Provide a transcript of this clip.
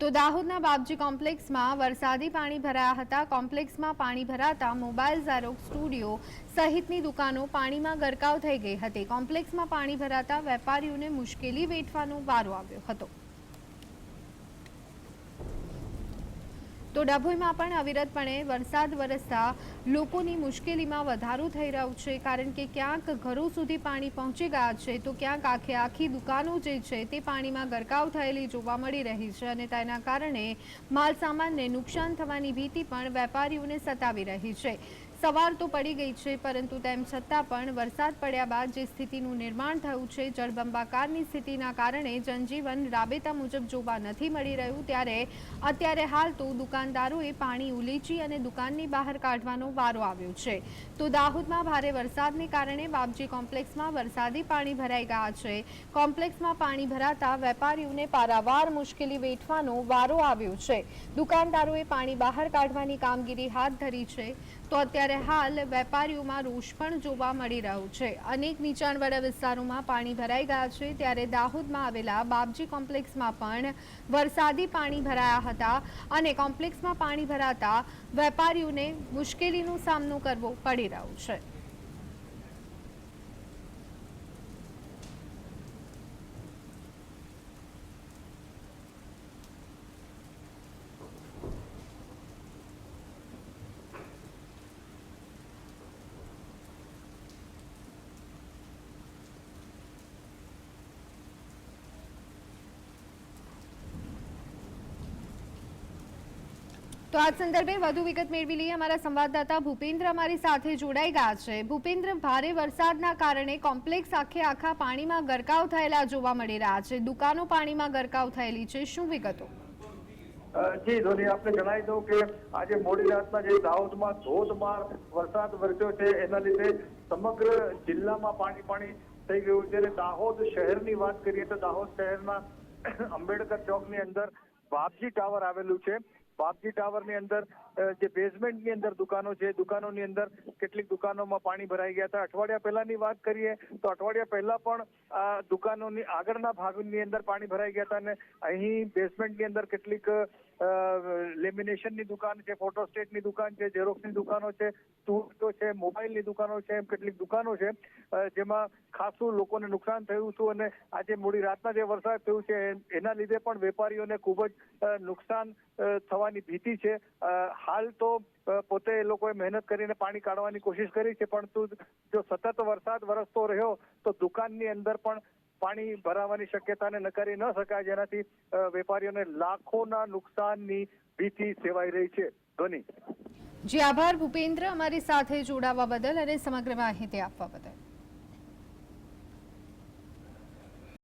તો દાહોદના બાપજી કોમ્પ્લેક્સમાં વરસાદી પાણી ભરાયા હતા. કોમ્પ્લેક્સમાં પાણી ભરાતા મોબાઈલ ઝેરોક્સ સ્ટુડિયો સહિતની દુકાનો પાણીમાં ગરકાવ થઈ ગઈ હતી. કોમ્પ્લેક્સમાં પાણી ભરાતા વેપારીઓને મુશ્કેલી વેઠવાનો વારો આવ્યો હતો. તો ડભોઈમાં પણ અવિરતપણે વરસાદ વરસતા લોકોની મુશ્કેલીમાં વધારો થઈ રહ્યો છે. કારણ કે ક્યાંક ઘરો સુધી પાણી પહોંચી ગયા છે, તો ક્યાંક આખે આખી દુકાનો જે છે તે પાણીમાં ગરકાવ થયેલી જોવા મળી રહી છે અને તેના કારણે માલસામાનને નુકસાન થવાની ભીતિ પણ વેપારીઓને સતાવી રહી છે. સવાર તો પડી ગઈ છે, પરંતુ તેમ છતાં પણ વરસાદ પડ્યા બાદ જે સ્થિતિનું નિર્માણ થયું છે, જળબંબાકારની સ્થિતિના કારણે જનજીવન રાબેતા મુજબ જોવા નથી મળી રહ્યું. ત્યારે અત્યારે હાલ તો દુકાનદારોએ પાણી ઉલીચી અને દુકાનની બહાર કાઢવાનો વારો આવ્યો છે. તો દાહોદમાં ભારે વરસાદને કારણે બાપજી કોમ્પ્લેક્સમાં વરસાદી પાણી ભરાઈ ગયા છે. કોમ્પ્લેક્સમાં પાણી ભરાતા વેપારીઓને પારાવાર મુશ્કેલી વેઠવાનો વારો આવ્યો છે. દુકાનદારોએ પાણી બહાર કાઢવાની કામગીરી હાથ ધરી છે. તો અત્યારે હાલ વેપારીઓમાં રોષ પણ જોવા મળી રહ્યો છે. અનેક નીચાણવાળા વિસ્તારોમાં પાણી ભરાઈ ગયા છે. ત્યારે દાહોદમાં આવેલા બાપજી કોમ્પ્લેક્સમાં પણ વરસાદી પાણી ભરાયા હતા અને કોમ્પ્લેક્સમાં પાણી ભરાતા વેપારીઓને મુશ્કેલીનો સામનો કરવો પડી રહ્યો છે. તો આ સંદર્ભે વધુ વિગત મેળવી લઈએ. અમારા સંવાદદાતા ભૂપેન્દ્ર અમારી સાથે જોડાઈ ગયા છે. ભૂપેન્દ્ર, ભારે વરસાદના કારણે કોમ્પ્લેક્સ આખે આખા પાણીમાં ગરકાવ થયેલા જોવા મળી રહ્યા છે. દુકાનો પાણીમાં ગરકાવ થયેલી છે. શું વિગતો? જી, ધોની, આપને જણાવી દઉં કે આજે મોડી રાતના જે દાહોદમાં ધોધમાર વરસાદ વરસ્યો છે, એના લીધે સમગ્ર જિલ્લામાં પાણી પાણી થઈ ગયું છે. દાહોદ શહેરની વાત કરીએ તો દાહોદ શહેરના અંબેડકર ચોકની અંદર બાપજી ટાવર આવેલું છે. બાપજી ટાવરની અંદર જે બેઝમેન્ટની અંદર દુકાનો છે દુકાનોની અંદર કેટલીક દુકાનોમાં પાણી ભરાઈ ગયા હતા. અઠવાડિયા પહેલાની વાત કરીએ તો અઠવાડિયા પહેલા પણ આ દુકાનોની આગળના ભાગની અંદર પાણી ભરાઈ ગયા હતા અને અહીં બેઝમેન્ટની અંદર કેટલીક લેમિનેશનની દુકાન છે ફોટોસ્ટેટની દુકાન છે ઝેરોક્સની દુકાનો છે ટૂલ્સો છે મોબાઈલની દુકાનો છે એમ કેટલીક દુકાનો છે જેમાં ખાસું લોકોને નુકસાન થયું હતું અને આજે મોડી રાતના જે વરસાદ થયું છે એના લીધે પણ વેપારીઓને ખૂબ જ નુકસાન અ, થવાની ભીતિ છે. હાલ તો પોતે એ લોકોએ મહેનત કરીને પાણી કાઢવાની કોશિશ કરી છે, પરંતુ જો સતત વરસાદ વરસતો રહ્યો, તો દુકાનની અંદર પણ પાણી ભરાવાની શક્યતાને નકારી ન શકાય, જેનાથી વેપારીઓને લાખોના નુકસાનની ભીતિ સેવાઈ રહી છે. ધ્વનિ. જી, આભાર ભૂપેન્દ્ર અમારી સાથે જોડાવા બદલ અને સમગ્ર માહિતી આપવા બદલ.